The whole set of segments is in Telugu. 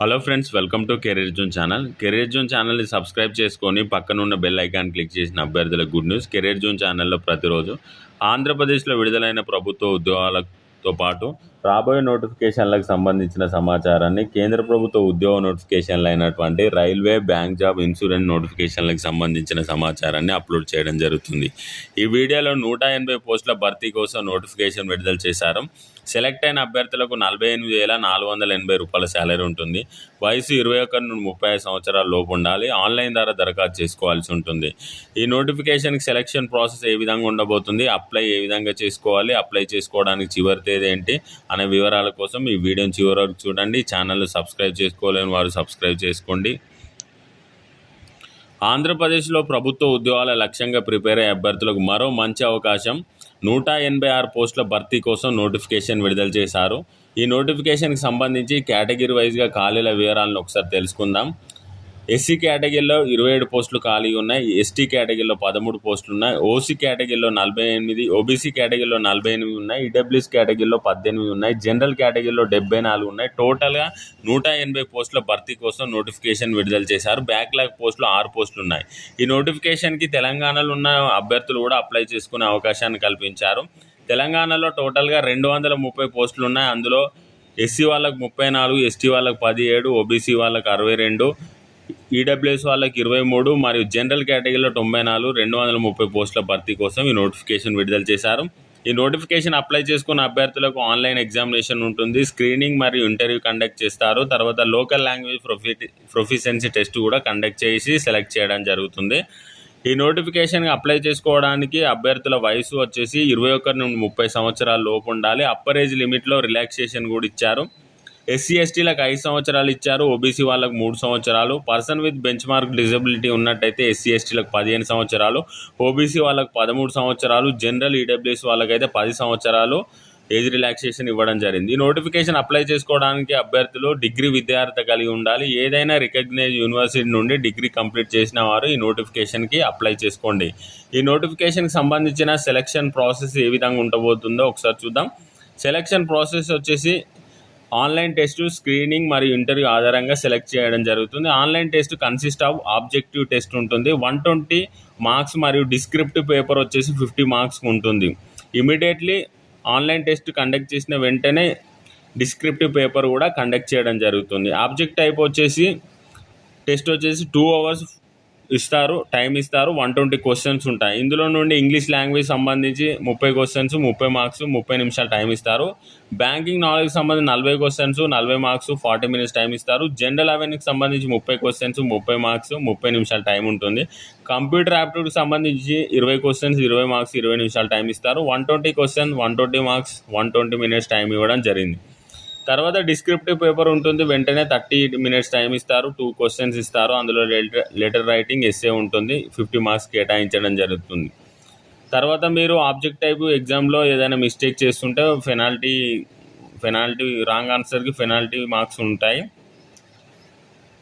Hello friends welcome to career zone channel career zone ఛానల్ని సబ్స్క్రైబ్ చేసుకొని పక్కన ఉన్న బెల్ ఐకాన్ క్లిక్ చేసిన అభ్యర్థుల గుడ్ న్యూస్ కెరీర్ జోన్ ఛానల్లో ప్రతిరోజు ఆంధ్రప్రదేశ్లో విడుదలైన ప్రభుత్వ ఉద్యోగాలతో పాటు రాబోయే నోటిఫికేషన్లకు సంబంధించిన సమాచారాన్ని కేంద్ర ప్రభుత్వ ఉద్యోగ నోటిఫికేషన్లు అయినటువంటి రైల్వే బ్యాంక్ జాబ్ ఇన్సూరెన్స్ నోటిఫికేషన్లకు సంబంధించిన సమాచారాన్ని అప్లోడ్ చేయడం జరుగుతుంది. ఈ వీడియోలో నూట ఎనభై పోస్టుల భర్తీ కోసం నోటిఫికేషన్ విడుదల చేశారు. సెలెక్ట్ అయిన అభ్యర్థులకు నలభై ఎనిమిది వేల నాలుగు వందల ఎనభై రూపాయల శాలరీ ఉంటుంది. వయసు ఇరవై ఒకటి నుండి ముప్పై ఐదు సంవత్సరాల లోపు ఉండాలి. ఆన్లైన్ ద్వారా దరఖాస్తు చేసుకోవాల్సి ఉంటుంది. ఈ నోటిఫికేషన్కి సెలక్షన్ ప్రాసెస్ ఏ విధంగా ఉండబోతుంది? అప్లై ఏ విధంగా చేసుకోవాలి? అప్లై చేసుకోవడానికి చివరి తేదీ ఏంటి? అనే వివరాల కోసం ఈ వీడియోని చివరి వరకు చూడండి. ఛానల్ సబ్స్క్రైబ్ చేసుకోలేని వారు సబ్స్క్రైబ్ చేసుకోండి. ఆంధ్రప్రదేశ్లో ప్రభుత్వ ఉద్యోగాల లక్ష్యంగా ప్రిపేర్ అయ్యే అభ్యర్థులకు మరో మంచి అవకాశం నూట ఎనభై ఆరు పోస్టుల భర్తీ కోసం నోటిఫికేషన్ విడుదల చేశారు. ఈ నోటిఫికేషన్కి సంబంధించి కేటగిరీ వైజ్గా ఖాళీల వివరాలను ఒకసారి తెలుసుకుందాం. ఎస్సీ కేటగిరీలో ఇరవై ఏడు పోస్టులు ఖాళీ ఉన్నాయి ఎస్టీ కేటగిరీలో పదమూడు పోస్టులు ఉన్నాయి ఓసీ కేటగిరీలో నలభై ఎనిమిది ఓబీసీ కేటగిరీలో నలభై ఎనిమిది ఉన్నాయి ఈడబ్ల్యూఎస్ కేటగిరీలో పద్దెనిమిది ఉన్నాయి జనరల్ కేటగిరీలో డెబ్బై నాలుగు ఉన్నాయి. టోటల్గా నూట ఎనభై పోస్టుల భర్తీ కోసం నోటిఫికేషన్ విడుదల చేశారు. బ్యాక్లాగ్ పోస్టులు ఆరు పోస్టులు ఉన్నాయి. ఈ నోటిఫికేషన్కి తెలంగాణలో ఉన్న అభ్యర్థులు కూడా అప్లై చేసుకునే అవకాశాన్ని కల్పించారు. తెలంగాణలో టోటల్గా రెండు వందల ముప్పై పోస్టులు ఉన్నాయి. అందులో ఎస్సీ వాళ్ళకు ముప్పై నాలుగు ఎస్టీ వాళ్ళకు పదిహేడు ఓబీసీ వాళ్ళకు అరవై రెండు ఈడబ్ల్యూఎస్ వాళ్ళకి ఇరవై మూడు మరియు జనరల్ కేటగిరీలో తొంభై నాలుగు రెండు వందల ముప్పై పోస్టుల భర్తీ కోసం ఈ నోటిఫికేషన్ విడుదల చేశారు. ఈ నోటిఫికేషన్ అప్లై చేసుకున్న అభ్యర్థులకు ఆన్లైన్ ఎగ్జామినేషన్ ఉంటుంది. స్క్రీనింగ్ మరియు ఇంటర్వ్యూ కండక్ట్ చేస్తారు. తర్వాత local language profi proficiency test కూడా కండక్ట్ చేసి సెలెక్ట్ చేయడం జరుగుతుంది. ఈ నోటిఫికేషన్కి అప్లై చేసుకోవడానికి అభ్యర్థుల వయసు వచ్చేసి ఇరవై ఒకటి నుండి ముప్పై సంవత్సరాల లోపు ఉండాలి. అప్పర్ ఏజ్ లిమిట్లో రిలాక్సేషన్ కూడా ఇచ్చారు. ఎస్సీ ఎస్టీలకు ఐదు సంవత్సరాలు ఇచ్చారు ఓబీసీ వాళ్ళకు మూడు సంవత్సరాలు person with bench mark disability ఉన్నట్టయితే ఎస్సీ ఎస్టీలకు పదిహేను సంవత్సరాలు ఓబీసీ వాళ్ళకు పదమూడు సంవత్సరాలు జనరల్ ఈడబ్ల్యూఎస్ వాళ్ళకైతే పది సంవత్సరాలు ఏజ్ రిలాక్సేషన్ ఇవ్వడం జరిగింది. ఈ నోటిఫికేషన్ అప్లై చేసుకోవడానికి అభ్యర్థులు డిగ్రీ విద్యార్థి కలిగి ఉండాలి. ఏదైనా రికగ్నైజ్ యూనివర్సిటీ నుండి డిగ్రీ కంప్లీట్ చేసిన వారు ఈ నోటిఫికేషన్కి అప్లై చేసుకోండి. ఈ నోటిఫికేషన్కి సంబంధించిన సెలక్షన్ ప్రాసెస్ ఏ విధంగా ఉండబోతుందో ఒకసారి చూద్దాం. సెలక్షన్ ప్రాసెస్ వచ్చేసి ఆన్లైన్ టెస్ట్ స్క్రీనింగ్ మరియు ఇంటర్వ్యూ ఆధారంగా సెలెక్ట్ చేయడం జరుగుతుంది. Online test consist of objective test ఉంటుంది. వన్ ట్వంటీ మార్క్స్ మరియు డిస్క్రిప్టివ్ పేపర్ వచ్చేసి ఫిఫ్టీ మార్క్స్ ఉంటుంది. ఇమీడియట్లీ ఆన్లైన్ టెస్ట్ కండక్ట్ చేసిన వెంటనే డిస్క్రిప్టివ్ పేపర్ కూడా కండక్ట్ చేయడం జరుగుతుంది. ఆబ్జెక్ట్ టైప్ వచ్చేసి టెస్ట్ వచ్చేసి టూ అవర్స్ ఇస్తారు టైం ఇస్తారు వన్ ట్వంటీ క్వశ్చన్స్ ఉంటాయి. ఇందులో నుండి ఇంగ్లీష్ లాంగ్వేజ్ సంబంధించి ముప్పై క్వశ్చన్స్ ముప్పై మార్క్స్ ముప్పై నిమిషాలు టైం ఇస్తారు. బ్యాంకింగ్ నాలెడ్జ్ సంబంధించి నలభై క్వశ్చన్స్ నలభై మార్క్స్ ఫార్టీ మినిట్స్ టైం ఇస్తారు. జనరల్ అవేర్నెస్కి సంబంధించి ముప్పై క్వశ్చన్స్ ముప్పై మార్క్స్ ముప్పై నిమిషాలు టైం ఉంటుంది. కంప్యూటర్ యాప్టిట్యూడ్కి సంబంధించి ఇరవై క్వశ్చన్స్ ఇరవై మార్క్స్ ఇరవై నిమిషాలు టైం ఇస్తారు. One twenty question one twenty marks one twenty minutes time ఇవ్వడం జరిగింది. తర్వాత డిస్క్రిప్టివ్ పేపర్ ఉంటుంది. వెంటనే థర్టీ మినిట్స్ టైం ఇస్తారు. టూ క్వశ్చన్స్ ఇస్తారు. అందులో లెటర్ లెటర్ రైటింగ్ ఎస్ఏ ఉంటుంది. ఫిఫ్టీ మార్క్స్ కేటాయించడం జరుగుతుంది. తర్వాత మీరు ఆబ్జెక్ట్ టైప్ ఎగ్జామ్లో ఏదైనా మిస్టేక్ చేస్తుంటే పెనాల్టీ పెనాల్టీ రాంగ్ ఆన్సర్కి పెనాల్టీ మార్క్స్ ఉంటాయి.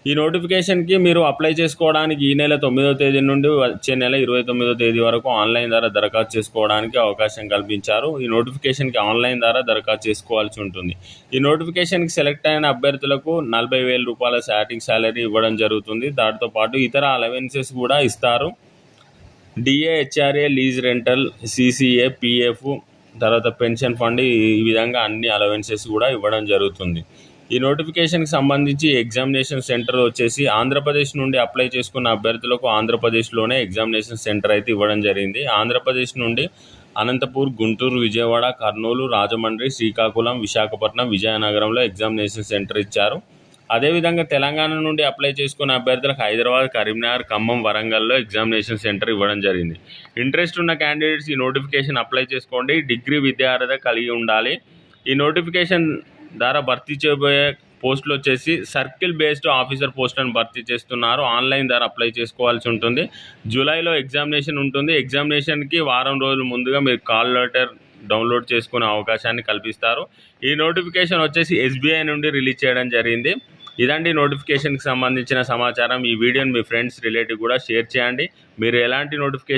ఈ నోటిఫికేషన్కి మీరు అప్లై చేసుకోవడానికి ఈ నెల తొమ్మిదో తేదీ నుండి వచ్చే నెల ఇరవై తొమ్మిదో తేదీ వరకు ఆన్లైన్ ద్వారా దరఖాస్తు చేసుకోవడానికి అవకాశం కల్పించారు. ఈ నోటిఫికేషన్కి ఆన్లైన్ ద్వారా దరఖాస్తు చేసుకోవాల్సి ఉంటుంది. ఈ నోటిఫికేషన్కి సెలెక్ట్ అయిన అభ్యర్థులకు నలభై వేల రూపాయల స్టార్టింగ్ శాలరీ ఇవ్వడం జరుగుతుంది. దాంతో పాటు ఇతర అలవెన్సెస్ కూడా ఇస్తారు. DA HRA lease rental CCA PF తర్వాత పెన్షన్ ఫండ్ ఈ విధంగా అన్ని అలవెన్సెస్ కూడా ఇవ్వడం జరుగుతుంది. ఈ నోటిఫికేషన్కి సంబంధించి ఎగ్జామినేషన్ సెంటర్ వచ్చేసి ఆంధ్రప్రదేశ్ నుండి అప్లై చేసుకున్న అభ్యర్థులకు ఆంధ్రప్రదేశ్లోనే ఎగ్జామినేషన్ సెంటర్ అయితే ఇవ్వడం జరిగింది. ఆంధ్రప్రదేశ్ నుండి అనంతపూర్ గుంటూరు విజయవాడ కర్నూలు రాజమండ్రి శ్రీకాకుళం విశాఖపట్నం విజయనగరంలో ఎగ్జామినేషన్ సెంటర్ ఇచ్చారు. అదేవిధంగా తెలంగాణ నుండి అప్లై చేసుకున్న అభ్యర్థులకు హైదరాబాద్ కరీంనగర్ ఖమ్మం వరంగల్లో ఎగ్జామినేషన్ సెంటర్ ఇవ్వడం జరిగింది. ఇంట్రెస్ట్ ఉన్న క్యాండిడేట్స్ ఈ నోటిఫికేషన్ అప్లై చేసుకోండి. డిగ్రీ విద్యార్హత కలిగి ఉండాలి. ఈ నోటిఫికేషన్ ద్వారా భర్తీ చేయబోయే పోస్టులు వచ్చేసి సర్కిల్ బేస్డ్ ఆఫీసర్ పోస్టులను భర్తీ చేస్తున్నారు. ఆన్లైన్ ద్వారా అప్లై చేసుకోవాల్సి ఉంటుంది. జూలైలో ఎగ్జామినేషన్ ఉంటుంది. ఎగ్జామినేషన్కి వారం రోజుల ముందుగా మీరు కాల్ లెటర్ డౌన్లోడ్ చేసుకునే అవకాశాన్ని కల్పిస్తారు. ఈ నోటిఫికేషన్ వచ్చేసి ఎస్బీఐ నుండి రిలీజ్ చేయడం జరిగింది. ఇదండి నోటిఫికేషన్కి సంబంధించిన సమాచారం. ఈ వీడియోని మీ ఫ్రెండ్స్ రిలేటివ్ కూడా షేర్ చేయండి. మీరు ఎలాంటి నోటిఫికేషన్